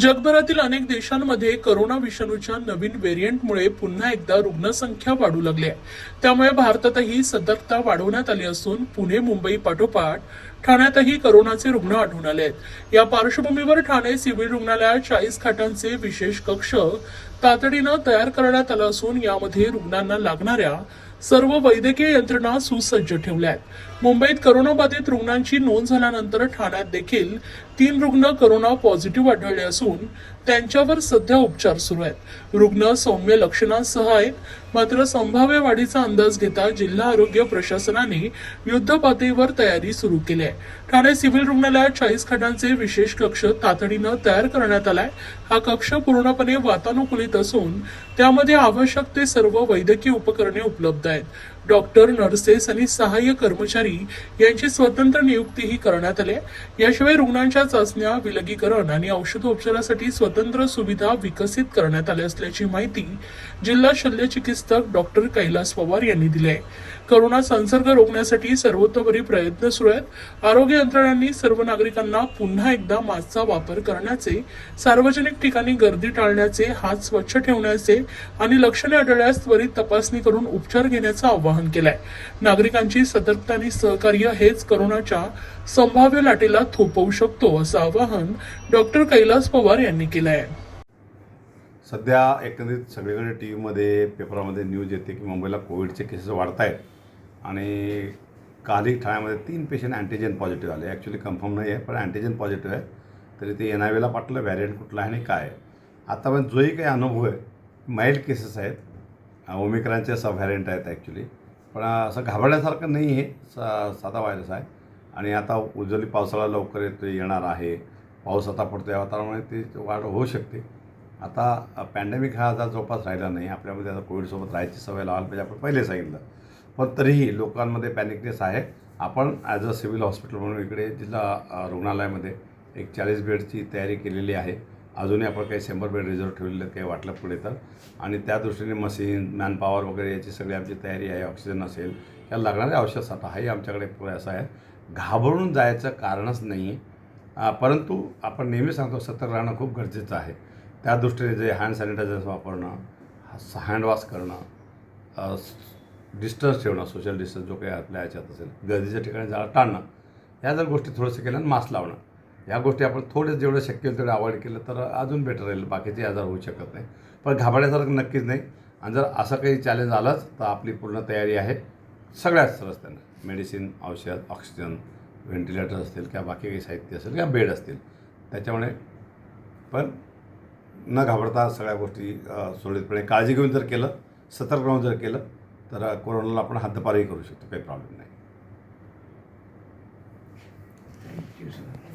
जगभरातील अनेक देशांमध्ये करोना विषाणूच्या नवीन व्हेरियंटमुळे पुन्हा एकदा रुग्णसंख्या वाढू लागली आहे. त्यामुळे भारतातही सतर्कता वाढवण्यात आली असून पुणे मुंबई पाठोपाठ ठाण्यातही करोनाचे रुग्ण आढळून आले आहेत. या पार्श्वभूमीवर ठाणे सिव्हिल रुग्णालयात चाळीस खाटांचे विशेष कक्ष तातडीनं तयार करण्यात आला असून यामध्ये रुग्णांना लागणाऱ्या सर्व वैद्यकीय यंत्रणा सुसज्ज ठेवल्या आहेत मुंबईत करोनाबाधित रुग्णांची नोंद झाल्यानंतर ठाण्यात देखील तीन रुग्ण करोना पॉझिटिव्ह आढळले असून त्यांच्यावर सध्या उपचार सुरू आहेत. रुग्ण सौम्य लक्षणांसह आहेत मात्र संभाव्य वाढीचा अंदाज घेता जिल्हा आरोग्य प्रशासनाने युद्ध पातळीवर तयारी सुरू केली आहे. ठाणे सिव्हिल रुग्णालयात चाळीस खाटांचे विशेष कक्ष तातडीनं तयार करण्यात आलाय. हा कक्ष पूर्णपणे वातानुकूलित असून त्यामध्ये आवश्यक ते सर्व वैद्यकीय उपकरणे उपलब्ध आहेत. that डॉक्टर नर्सेस आणि सहाय्य कर्मचारी यांची स्वतंत्र नियुक्तीही करण्यात आली याशिवाय रुग्णांच्या चाचण्या विलगीकरण आणि औषधोपचारासाठी स्वतंत्र सुविधा विकसित करण्यात आल्या असल्याची माहिती जिल्हा शल्य चिकित्सक डॉक्टर कैलास पवार यांनी दिली आहे. करोना संसर्ग रोखण्यासाठी सर्वतोपरी प्रयत्न सुरू आहेत. आरोग्य यंत्रणांनी सर्व नागरिकांना पुन्हा एकदा मास्कचा वापर करण्याचे सार्वजनिक ठिकाणी गर्दी टाळण्याचे हात स्वच्छ ठेवण्याचे आणि लक्षणे आढळल्यास त्वरित तपासणी करून उपचार घेण्याचं आवाहन केलंय. नागरिकांची सतर्कता आणि सहकार्य हेच करोनाच्या संभाव्य लाटेला थोपवू शकतो असं आवाहन डॉक्टर कैलास पवार यांनी केलं आहे सध्या एकंदरीत सगळीकडे टी व्हीमध्ये पेपरामध्ये न्यूज येते की मुंबईला कोविडचे केसेस वाढत आहेत आणि काही ठाण्यामध्ये तीन पेशंट अँटीजेन पॉझिटिव्ह आले ॲक्च्युली कन्फर्म नाही आहे पण अँटीजेन पॉझिटिव्ह आहे तरी ते एन आय व्हीला पाठलं व्हॅरियंट कुठला आहे आणि काय आतापर्यंत जोही काही अनुभव आहे. माइल्ड केसेस आहेत. ओमिक्रॉनचे सब व्हॅरियंट आहेत ॲक्च्युली पण असं घाबरण्यासारखं नाही आहे सा साधा व्हायरस आहे. आणि आता उज्ज्वली पावसाळा लवकर येतो येणार आहे. पाऊस आता पडतो या वातावरणामुळे ती वाढ होऊ शकते. आता पॅन्डेमिक हा आजार जवळपास राहिला नाही. आपल्यामध्ये आता कोविडसोबत राहायची सवय लावायला पाहिजे. आपण पहिले सांगितलं. पण तरीही लोकांमध्ये पॅनिकनेस आहे. आपण ॲज अ सिव्हिल हॉस्पिटल म्हणून इकडे जिल्हा रुग्णालयामध्ये एक चाळीस बेडची तयारी केलेली आहे. अजूनही आपण काही शंभर बेड रिझर्व ठेवलेले काही वाटलं पुढे तर. आणि त्या दृष्टीने मशीन मॅनपॉवर वगैरे याची सगळी आमची तयारी आहे ऑक्सिजन असेल याला लागणारे औषध साठा हाही आमच्याकडे पुरेसा आहे. घाबरून जायचं कारणच नाही आहे. परंतु आपण नेहमी सांगतो सतर्क राहणं खूप गरजेचं आहे. त्या दृष्टीने जे हँड सॅनिटायझर्स वापरणं हँडवॉश करणं डिस्टन्स ठेवणं सोशल डिस्टन्स जो काही आपल्या याच्यात असेल गर्दीच्या ठिकाणी जाणं टाळणं ह्या जर गोष्टी थोडंसं केल्यानं मास्क लावणं या गोष्टी आपण थोडे जेवढं शक्य होईल तेवढं अवॉइड केलं तर अजून बेटर राहील. बाकीचे आजार होऊ शकत नाही. पण घाबरण्यासारखं नक्कीच नाही. आणि जर असं काही चॅलेंज आलंच तर आपली पूर्ण तयारी आहे सगळ्याच रस्त्यानं मेडिसिन औषध ऑक्सिजन व्हेंटिलेटर असतील किंवा बाकी काही साहित्य असेल किंवा बेड असतील. त्याच्यामुळे पण न घाबरता सगळ्या गोष्टी सुरळीतपणे काळजी घेऊन जर केलं सतर्क राहून जर केलं तर कोरोनाला आपण हद्दपारही करू शकतो. काही प्रॉब्लेम नाही. Thank you sir.